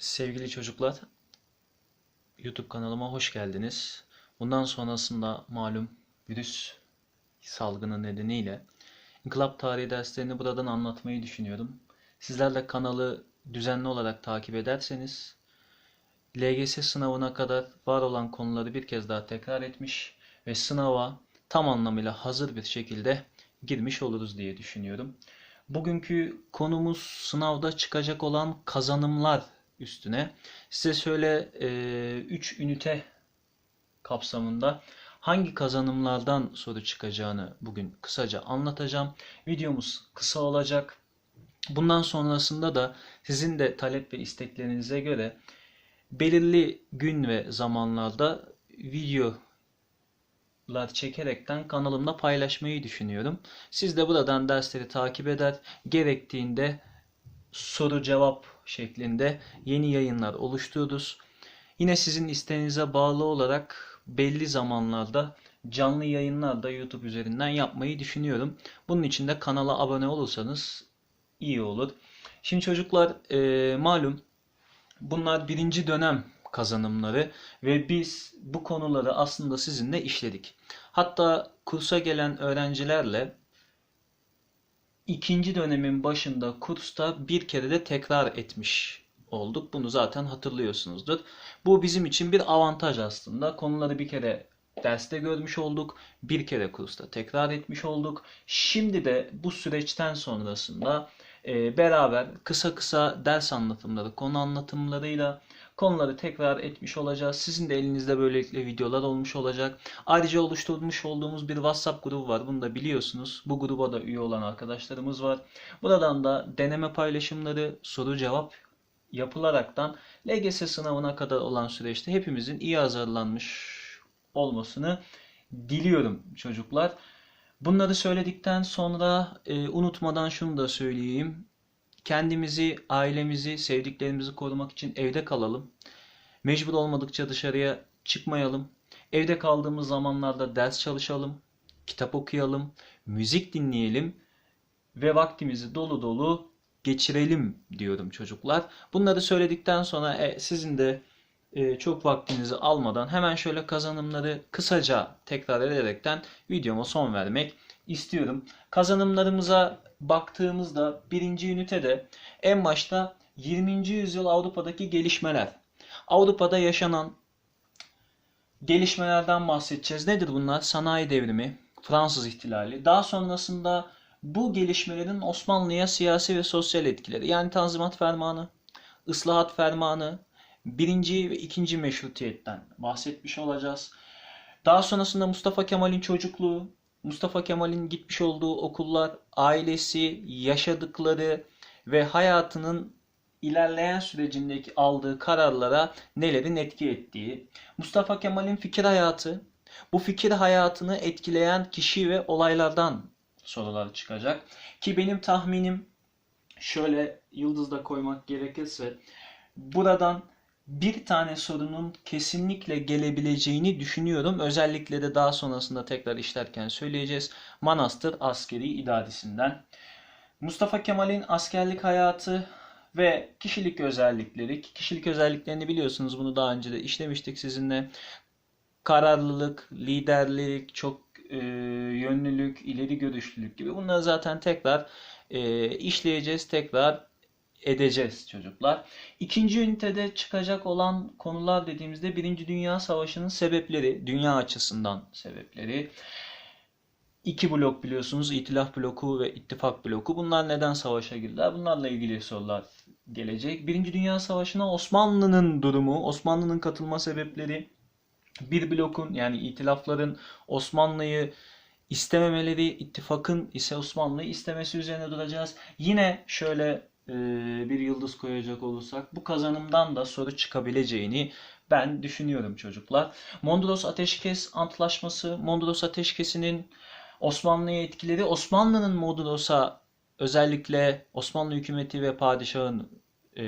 Sevgili çocuklar, YouTube kanalıma hoş geldiniz. Bundan sonrasında malum virüs salgını nedeniyle İnkılap tarihi derslerini buradan anlatmayı düşünüyorum. Sizler de kanalı düzenli olarak takip ederseniz LGS sınavına kadar var olan konuları bir kez daha tekrar etmiş ve sınava tam anlamıyla hazır bir şekilde girmiş oluruz diye düşünüyorum. Bugünkü konumuz sınavda çıkacak olan kazanımlar üstüne. Size şöyle 3 ünite kapsamında hangi kazanımlardan soru çıkacağını bugün kısaca anlatacağım. Videomuz kısa olacak. Bundan sonrasında da sizin de talep ve isteklerinize göre belirli gün ve zamanlarda videolar çekerekten kanalımda paylaşmayı düşünüyorum. Siz de buradan dersleri takip eder, gerektiğinde soru cevap şeklinde yeni yayınlar oluştururuz. Yine sizin isteğinize bağlı olarak belli zamanlarda canlı yayınlar da YouTube üzerinden yapmayı düşünüyorum. Bunun için de kanala abone olursanız iyi olur. Şimdi çocuklar e, malum bunlar birinci dönem kazanımları ve biz bu konuları aslında sizinle işledik. Hatta kursa gelen öğrencilerle ikinci dönemin başında kursta bir kere de tekrar etmiş olduk. Bunu zaten hatırlıyorsunuzdur. Bu bizim için bir avantaj aslında. Konuları bir kere derste görmüş olduk. Bir kere kursta tekrar etmiş olduk. Şimdi de bu süreçten sonrasında e, beraber kısa kısa ders anlatımları, konu anlatımlarıyla konuları tekrar etmiş olacağız. Sizin de elinizde böylelikle videolar olmuş olacak. Ayrıca oluşturmuş olduğumuz bir WhatsApp grubu var. Bunu da biliyorsunuz. Bu gruba da üye olan arkadaşlarımız var. Buradan da deneme paylaşımları, soru cevap yapılaraktan LGS sınavına kadar olan süreçte hepimizin iyi hazırlanmış olmasını diliyorum çocuklar. Bunları söyledikten sonra e, unutmadan şunu da söyleyeyim. Kendimizi, ailemizi, sevdiklerimizi korumak için evde kalalım. Mecbur olmadıkça dışarıya çıkmayalım. Evde kaldığımız zamanlarda ders çalışalım, kitap okuyalım, müzik dinleyelim ve vaktimizi dolu dolu geçirelim diyorum çocuklar. Bunları söyledikten sonra e, sizin de e, çok vaktinizi almadan hemen şöyle kazanımları kısaca tekrar ederekten videoma son vermek istiyorum. Kazanımlarımıza baktığımızda birinci ünitede en başta 20. yüzyıl Avrupa'daki gelişmeler. Avrupa'da yaşanan gelişmelerden bahsedeceğiz. Nedir bunlar? Sanayi devrimi, Fransız ihtilali. Daha sonrasında bu gelişmelerin Osmanlı'ya siyasi ve sosyal etkileri. Yani Tanzimat Fermanı, Islahat Fermanı, birinci ve ikinci meşrutiyetten bahsetmiş olacağız. Daha sonrasında Mustafa Kemal'in çocukluğu, Mustafa Kemal'in gitmiş olduğu okullar, ailesi, yaşadıkları ve hayatının ilerleyen sürecindeki aldığı kararlara nelerin etki ettiği, Mustafa Kemal'in fikir hayatı, bu fikir hayatını etkileyen kişi ve olaylardan sorular çıkacak. Ki benim tahminim şöyle yıldızda koymak gerekirse buradan bir tane sorunun kesinlikle gelebileceğini düşünüyorum. Özellikle de daha sonrasında tekrar işlerken söyleyeceğiz. Manastır askeri idaresinden. Mustafa Kemal'in askerlik hayatı ve kişilik özellikleri. Kişilik özelliklerini biliyorsunuz bunu daha önce de işlemiştik sizinle. Kararlılık, liderlik, çok e, yönlülük, ileri görüşlülük gibi bunları zaten tekrar e, işleyeceğiz, tekrar edeceğiz çocuklar. İkinci ünitede çıkacak olan konular dediğimizde Birinci Dünya Savaşı'nın sebepleri, dünya açısından sebepleri. İki blok biliyorsunuz, İtilaf bloku ve ittifak bloku. Bunlar neden savaşa girdiler? Bunlarla ilgili sorular gelecek. Birinci Dünya Savaşı'na Osmanlı'nın durumu, Osmanlı'nın katılma sebepleri, bir blokun yani itilafların Osmanlı'yı istememeleri, ittifakın ise Osmanlı'yı istemesi üzerine duracağız. Yine şöyle bir yıldız koyacak olursak bu kazanımdan da soru çıkabileceğini ben düşünüyorum çocuklar. Mondros Ateşkes Antlaşması, Mondros Ateşkesi'nin Osmanlı'ya etkileri, Osmanlı'nın Mondros'a özellikle Osmanlı hükümeti ve padişahın e,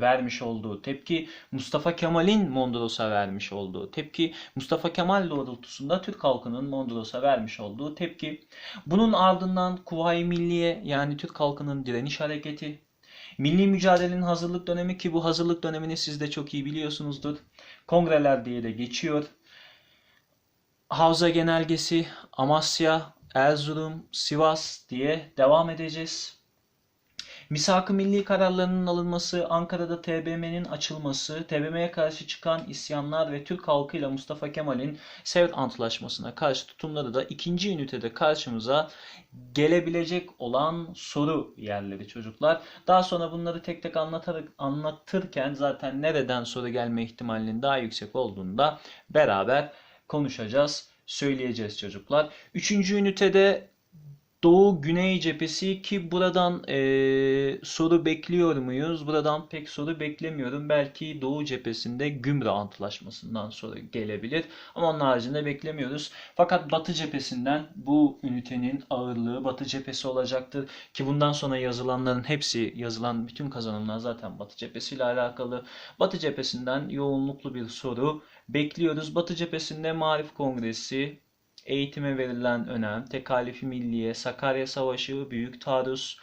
vermiş olduğu tepki, Mustafa Kemal'in Mondros'a vermiş olduğu tepki, Mustafa Kemal doğrultusunda Türk halkının Mondros'a vermiş olduğu tepki. Bunun ardından Kuvayi Milliye yani Türk halkının direniş hareketi, Milli mücadelenin hazırlık dönemi ki bu hazırlık dönemini siz de çok iyi biliyorsunuzdur. Kongreler diye de geçiyor. Havza Genelgesi, Amasya, Erzurum, Sivas diye devam edeceğiz. Misak-ı milli kararlarının alınması, Ankara'da TBMM'nin açılması, TBMM'ye karşı çıkan isyanlar ve Türk halkıyla Mustafa Kemal'in Sevr Antlaşması'na karşı tutumları da ikinci ünitede karşımıza gelebilecek olan soru yerleri çocuklar. Daha sonra bunları tek tek anlatarak, anlatırken zaten nereden soru gelme ihtimalinin daha yüksek olduğunu da beraber konuşacağız, söyleyeceğiz çocuklar. Üçüncü ünitede Doğu Güney cephesi ki buradan eee, soru bekliyor muyuz? Buradan pek soru beklemiyorum. Belki Doğu cephesinde Gümrü Antlaşması'ndan soru gelebilir. Ama onun haricinde beklemiyoruz. Fakat Batı cephesinden bu ünitenin ağırlığı Batı cephesi olacaktır. Ki bundan sonra yazılanların hepsi, yazılan bütün kazanımlar zaten Batı cephesiyle alakalı. Batı cephesinden yoğunluklu bir soru bekliyoruz. Batı cephesinde Marif Kongresi, eğitime verilen önem, tekalifi milliye, Sakarya Savaşı, Büyük Taarruz,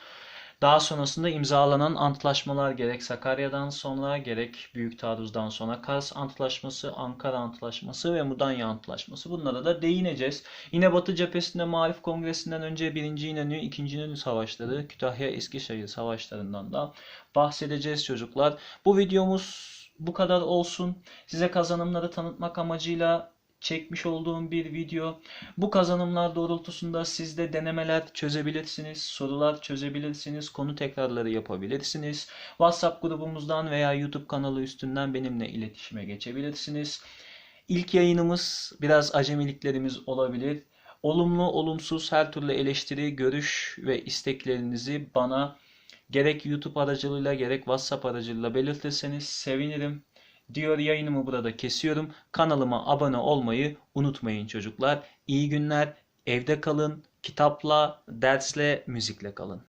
daha sonrasında imzalanan antlaşmalar gerek Sakarya'dan sonra gerek Büyük Taarruz'dan sonra Kars Antlaşması, Ankara Antlaşması ve Mudanya Antlaşması. Bunlara da değineceğiz. Yine Batı cephesinde Marif Kongresi'nden önce 1. İnönü, 2. İnönü Savaşları, Kütahya Eskişehir Savaşlarından da bahsedeceğiz çocuklar. Bu videomuz bu kadar olsun. Size kazanımları tanıtmak amacıyla çekmiş olduğum bir video. Bu kazanımlar doğrultusunda siz de denemeler çözebilirsiniz, sorular çözebilirsiniz, konu tekrarları yapabilirsiniz. WhatsApp grubumuzdan veya YouTube kanalı üstünden benimle iletişime geçebilirsiniz. İlk yayınımız biraz acemiliklerimiz olabilir. Olumlu, olumsuz her türlü eleştiri, görüş ve isteklerinizi bana gerek YouTube aracılığıyla gerek WhatsApp aracılığıyla belirtirseniz sevinirim diyor yayınımı burada kesiyorum. Kanalıma abone olmayı unutmayın çocuklar. İyi günler. Evde kalın. Kitapla, dersle, müzikle kalın.